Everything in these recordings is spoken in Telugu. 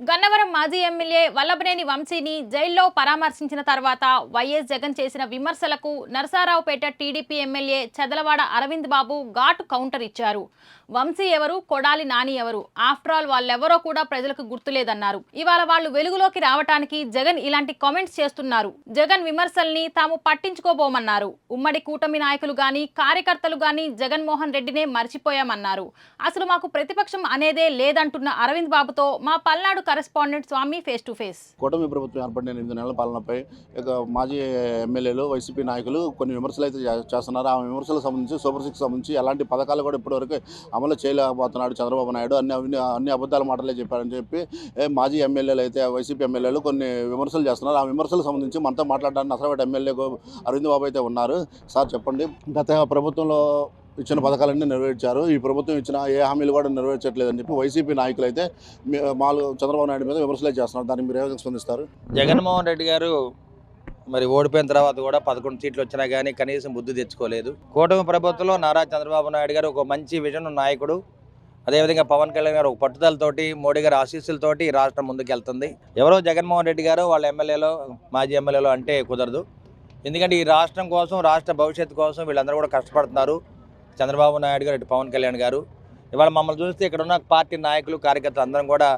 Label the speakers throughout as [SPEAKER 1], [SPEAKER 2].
[SPEAKER 1] గన్నవరం మాజీ ఎమ్మెల్యే వల్లభనేని వంశీని జైల్లో పరామర్శించిన తర్వాత వైఎస్ జగన్ చేసిన విమర్శలకు నరసారావుపేట టీడీపీ ఎమ్మెల్యే చదలవాడ అరవింద్ బాబు ఘాటు కౌంటర్ ఇచ్చారు. వంశీ ఎవరు కొడాలి నాని ఎవరు? ఆఫ్టర్ ఆల్ వాళ్ళెవరో కూడా ప్రజలకు గుర్తులేదన్నారు. ఇవాళ వాళ్ళు వెలుగులోకి రావటానికి జగన్ ఇలాంటి కామెంట్స్ చేస్తున్నారు. జగన్ విమర్శల్ని తాము పట్టించుకోబోమన్నారు. ఉమ్మడి కూటమి నాయకులు గాని కార్యకర్తలు గాని జగన్మోహన్ రెడ్డినే మర్చిపోయామన్నారు. అసలు మాకు ప్రతిపక్షం అనేదే లేదంటున్న అరవింద్ బాబుతో మా Palnadu correspondent Swamy face to face.
[SPEAKER 2] కూటమి ప్రభుత్వం ఏర్పడిన ఎనిమిది నెలల పాలనపై ఇక మాజీ ఎమ్మెల్యేలు వైసీపీ నాయకులు కొన్ని విమర్శలు అయితే చేస్తున్నారు. ఆ విమర్శలకు సంబంధించి సూపర్ సిక్స్ సంబంధించి ఎలాంటి పథకాలు కూడా ఇప్పటివరకు అమలు చేయలేకపోతున్నాడు చంద్రబాబు నాయుడు. అన్ని అన్ని అన్ని అబద్ధాల మాటలే చెప్పారని చెప్పి ఏ, మాజీ ఎమ్మెల్యేలు అయితే వైసీపీ ఎమ్మెల్యేలు కొన్ని విమర్శలు చేస్తున్నారు. ఆ విమర్శలకు సంబంధించి మనతో మాట్లాడడానికి నసరపేట ఎమ్మెల్యే అరవింద్ బాబు అయితే ఉన్నారు. సార్ చెప్పండి. గత ప్రభుత్వంలో ఇచ్చిన పథకాలన్నీ నెరవేర్చారు. ఈ ప్రభుత్వం ఇచ్చిన ఏ హామీలు కూడా నెరవేర్చట్లేదని చెప్పి వైసీపీ నాయకులు అయితే మాలు చంద్రబాబు నాయుడు మీద విమర్శలే చేస్తున్నారు. దానికి మీరు ఏ విధంగా స్పందిస్తారు?
[SPEAKER 3] జగన్మోహన్ రెడ్డి గారు మరి ఓడిపోయిన తర్వాత కూడా పదకొండు సీట్లు వచ్చినా కానీ కనీసం బుద్ధి తెచ్చుకోలేదు. కూటమి ప్రభుత్వంలో నారా చంద్రబాబు నాయుడు గారు ఒక మంచి విజన్ నాయకుడు. అదేవిధంగా పవన్ కళ్యాణ్ గారు ఒక పట్టుదలతోటి మోడీ గారి ఆశీస్సులతోటి ఈ రాష్ట్రం ముందుకెళ్తుంది. ఎవరో జగన్మోహన్ రెడ్డి గారు వాళ్ళ ఎమ్మెల్యేలో మాజీ ఎమ్మెల్యేలో అంటే కుదరదు. ఎందుకంటే ఈ రాష్ట్రం కోసం రాష్ట్ర భవిష్యత్తు కోసం వీళ్ళందరూ కూడా కష్టపడుతున్నారు. చంద్రబాబు నాయుడు గారు ఇటు పవన్ కళ్యాణ్ గారు. ఇవాళ మమ్మల్ని చూస్తే ఇక్కడ ఉన్న పార్టీ నాయకులు కార్యకర్తలు అందరం కూడా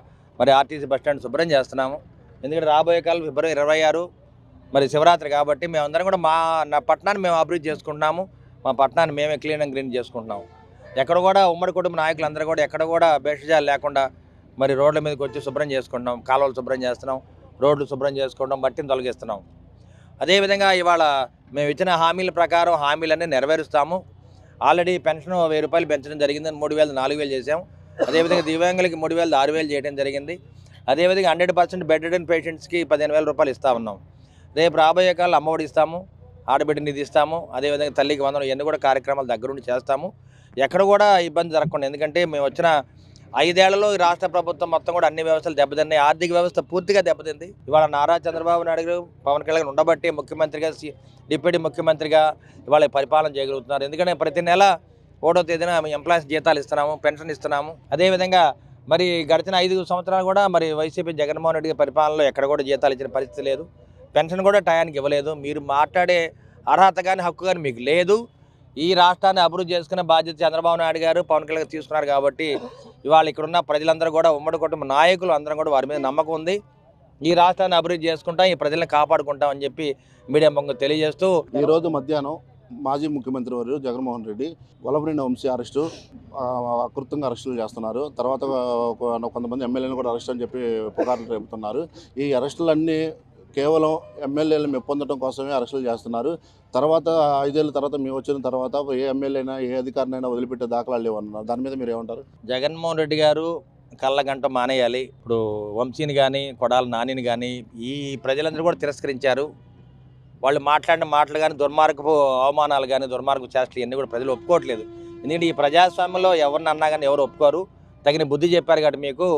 [SPEAKER 3] మరి ఆర్టీసీ బస్టాండ్ శుభ్రం చేస్తున్నాము. ఎందుకంటే రాబోయే కాలం ఫిబ్రవరి ఇరవై ఆరు మరి శివరాత్రి కాబట్టి మేమందరం కూడా మా నా పట్టణాన్ని మేము అభివృద్ధి చేసుకుంటున్నాము. మా పట్టణాన్ని మేమే క్లీన్ అండ్ గ్రీన్ చేసుకుంటున్నాము. ఎక్కడ కూడా ఉమ్మడి కుటుంబ నాయకులందరూ కూడా ఎక్కడ కూడా భేషజాలు లేకుండా మరి రోడ్ల మీదకి వచ్చి శుభ్రం చేసుకుంటున్నాం. కాలువలు శుభ్రం చేస్తున్నాం. రోడ్లు శుభ్రం చేసుకుంటాం మట్టిని తొలగిస్తున్నాం. అదేవిధంగా ఇవాళ మేము ఇచ్చిన హామీల ప్రకారం హామీలన్నీ నెరవేరుస్తాము. ఆల్రెడీ పెన్షన్ వెయ్యి రూపాయలు పెంచడం జరిగింది మూడు వేలు నాలుగు వేలు చేసాం అదేవిధంగా దివ్యాంగులకి మూడు వేలు ఆరు వేలు చేయడం జరిగింది. అదేవిధంగా హండ్రెడ్ పర్సెంట్ బెడ్ అండ్ పేషెంట్స్కి పదిహేను వేల రూపాయలు ఇస్తా ఉన్నాం రేపు రాబోయే కాలం అమ్మఒడి ఇస్తాము ఆడబిడ్డ నిధి ఇస్తాము అదేవిధంగా తల్లికి వందనం ఇవన్నీ కూడా కార్యక్రమాలు దగ్గరుండి చేస్తాము. ఎక్కడ కూడా ఇబ్బంది జరగకుండా ఎందుకంటే మేము వచ్చిన ఐదేళ్ళలో ఈ రాష్ట్ర ప్రభుత్వం మొత్తం కూడా అన్ని వ్యవస్థలు దెబ్బతిన్నాయి. ఆర్థిక వ్యవస్థ పూర్తిగా దెబ్బతింది. ఇవాళ నారా చంద్రబాబు నాయుడు గారు పవన్ కళ్యాణ్ ఉండబట్టి ముఖ్యమంత్రిగా సి- డిప్యూటీ ముఖ్యమంత్రిగా ఇవాళ పరిపాలన చేయగలుగుతున్నారు ఎందుకంటే ప్రతి నెల ఒకటో తేదీన ఎంప్లాయీస్ జీతాలు ఇస్తున్నాము పెన్షన్ ఇస్తున్నాము. అదేవిధంగా మరి గడిచిన ఐదు సంవత్సరాలు కూడా మరి వైసీపీ జగన్మోహన్ రెడ్డి పరిపాలనలో ఎక్కడ కూడా జీతాలు ఇచ్చిన పరిస్థితి లేదు. పెన్షన్ కూడా టయానికి ఇవ్వలేదు. మీరు మాట్లాడే అర్హత కానీ హక్కు కానీ మీకు లేదు. ఈ రాష్ట్రాన్ని అభివృద్ధి చేసుకునే బాధ్యత చంద్రబాబు నాయుడు గారు పవన్ కళ్యాణ్ తీసుకున్నారు కాబట్టి ఇవాళ ఇక్కడున్న ప్రజలందరూ కూడా ఉమ్మడి కుటుంబ నాయకులు అందరం కూడా వారి మీద నమ్మకం ఉంది. ఈ రాష్ట్రాన్ని అభివృద్ధి చేసుకుంటాం ఈ ప్రజల్ని కాపాడుకుంటాం అని చెప్పి మీడియా ముందు తెలియజేస్తూ
[SPEAKER 2] ఈరోజు మధ్యాహ్నం మాజీ ముఖ్యమంత్రి వారు జగన్మోహన్ రెడ్డి వలభరిన వంశీ అరెస్టు అకృతంగా అరెస్టులు చేస్తున్నారు. తర్వాత కొంతమంది ఎమ్మెల్యేలు కూడా అరెస్ట్ అని చెప్పి పుకార్లు రేపుతున్నారు. ఈ అరెస్టులన్నీ కేవలం ఎమ్మెల్యేలు మెప్పొందడం కోసమే అరెస్టులు చేస్తున్నారు. తర్వాత ఐదేళ్ళ తర్వాత మేము వచ్చిన తర్వాత ఏ ఎమ్మెల్యేనా ఏ అధికారినైనా వదిలిపెట్టే దాఖలాలు లేవన్నారు. దాని మీద మీరు ఏమంటారు?
[SPEAKER 3] జగన్మోహన్ రెడ్డి గారు కళ్ళగంట మానేయాలి. ఇప్పుడు వంశీని కానీ కొడాల నానిని కానీ ఈ ప్రజలందరూ కూడా తిరస్కరించారు. వాళ్ళు మాట్లాడిన మాటలు కానీ దుర్మార్గపు అవమానాలు కానీ దుర్మార్గపు చేష్టలు ఇవన్నీ కూడా ప్రజలు ఒప్పుకోవట్లేదు. ఎందుకంటే ఈ ప్రజాస్వామ్యంలో ఎవరిని అన్నా కానీ ఎవరు ఒప్పుకోరు. తగిన బుద్ధి చెప్పారు కాబట్టి మీకు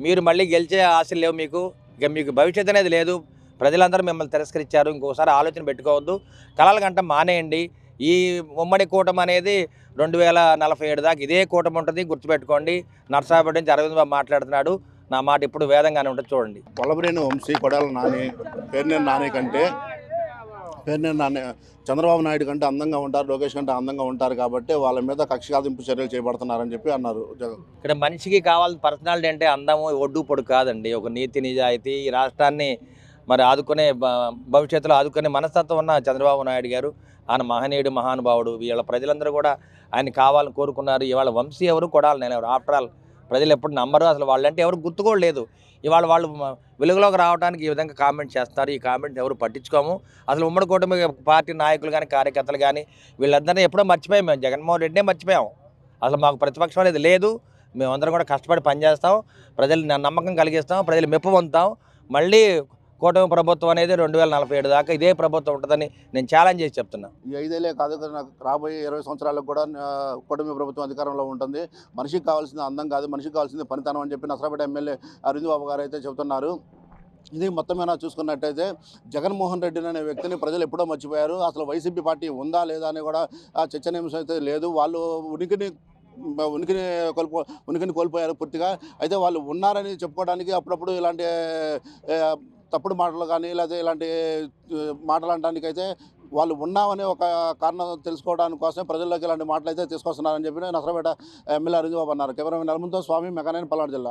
[SPEAKER 3] మీరు మళ్ళీ గెలిచే ఆశలు లేవు మీకు. ఇక మీకు భవిష్యత్తు అనేది లేదు. ప్రజలందరూ మిమ్మల్ని తిరస్కరించారు. ఇంకోసారి ఆలోచన పెట్టుకోవద్దు. కళల గంట మానేయండి. ఈ ఉమ్మడి కూటమి అనేది రెండు వేల నలభై ఏడు దాకా ఇదే కూటమి ఉంటుంది. గుర్తుపెట్టుకోండి. నర్సాపేట నుంచి అరవింద్ బాబు మాట్లాడుతున్నాడు. నా మాట ఇప్పుడు వేదంగానే ఉంటుంది. చూడండి.
[SPEAKER 2] వలభరేని వంశీ కొడాల నాని పేర్నేని నాని కంటే పేర్నేని నాని చంద్రబాబు నాయుడు కంటే అందంగా ఉంటారు. లోకేష్ కంటే అందంగా ఉంటారు కాబట్టి వాళ్ళ మీద కక్షాదింపు చర్యలు చేపడుతున్నారని చెప్పి అన్నారు
[SPEAKER 3] ఇక్కడ మనిషికి కావాల్సిన పర్సనాలిటీ అంటే అందము ఒడ్డు పొడు కాదండి. ఒక నీతి నిజాయితీ ఈ రాష్ట్రాన్ని మరి ఆదుకునే భవిష్యత్తులో ఆదుకునే మనస్తత్వం ఉన్న చంద్రబాబు నాయుడు గారు ఆయన మహనీయుడు మహానుభావుడు. వీళ్ళ ప్రజలందరూ కూడా ఆయన కావాలని కోరుకున్నారు. ఇవాళ వంశీ ఎవరు కొడాలి నేను ఎవరు? ఆఫ్టర్ ఆల్ ప్రజలు ఎప్పుడు నమ్మరు. అసలు వాళ్ళంటే ఎవరు గుర్తుకోలేదు ఇవాళ వాళ్ళు వెలుగులోకి రావడానికి ఈ విధంగా కామెంట్ చేస్తారు ఈ కామెంట్ ఎవరు పట్టించుకోము. అసలు ఉమ్మడి కూటమి పార్టీ నాయకులు కానీ కార్యకర్తలు కానీ వీళ్ళందరినీ ఎప్పుడో మర్చిపోయాం మేము. జగన్మోహన్ రెడ్డినే మర్చిపోయాము అసలు మాకు ప్రతిపక్షం అనేది లేదు. మేమందరం కూడా కష్టపడి పనిచేస్తాం. ప్రజలు నమ్మకం కలిగిస్తాం. ప్రజలు మెప్పు పొందుతాం. మళ్ళీ కూటమి ప్రభుత్వం అనేది రెండు వేల నలభై ఏడు దాకా ఇదే ప్రభుత్వం ఉంటుందని నేను ఛాలెంజ్ చేసి చెప్తున్నా.
[SPEAKER 2] ఈ ఐదేళ్ళే కాదు నాకు రాబోయే ఇరవై సంవత్సరాలకు కూడా కూటమి ప్రభుత్వం అధికారంలో ఉంటుంది. మనిషికి కావాల్సింది అందం కాదు మనిషికి కావాల్సింది పనితనం అని చెప్పి నసరాపేట ఎమ్మెల్యే అరవింద్ బాబు గారు అయితే చెబుతున్నారు. ఇది మొత్తం చూసుకున్నట్టయితే జగన్మోహన్ రెడ్డి అనే వ్యక్తిని ప్రజలు ఎప్పుడో మర్చిపోయారు. అసలు వైసీపీ పార్టీ ఉందా లేదా అని కూడా చర్చనీయాంశం అయితే లేదు. వాళ్ళు ఉనికిని ఉనికిని కోల్పో ఉనికిని కోల్పోయారు పూర్తిగా. అయితే వాళ్ళు ఉన్నారని చెప్పుకోవడానికి అప్పుడప్పుడు ఇలాంటి తప్పుడు మాటలు కానీ లేదా ఇలాంటి మాటలు అనడానికైతే వాళ్ళు ఉన్నామనే ఒక కారణం తెలుసుకోవడానికి కోసం ప్రజల్లోకి ఇలాంటి మాటలు అయితే తీసుకొస్తున్నారని చెప్పి నసరపేట ఎమ్మెల్యే అరుణ్ బాబు అన్నారు. కెమెరామెన్ నలుముతో స్వామి మెకానైన్ పల్నాడు జిల్లా.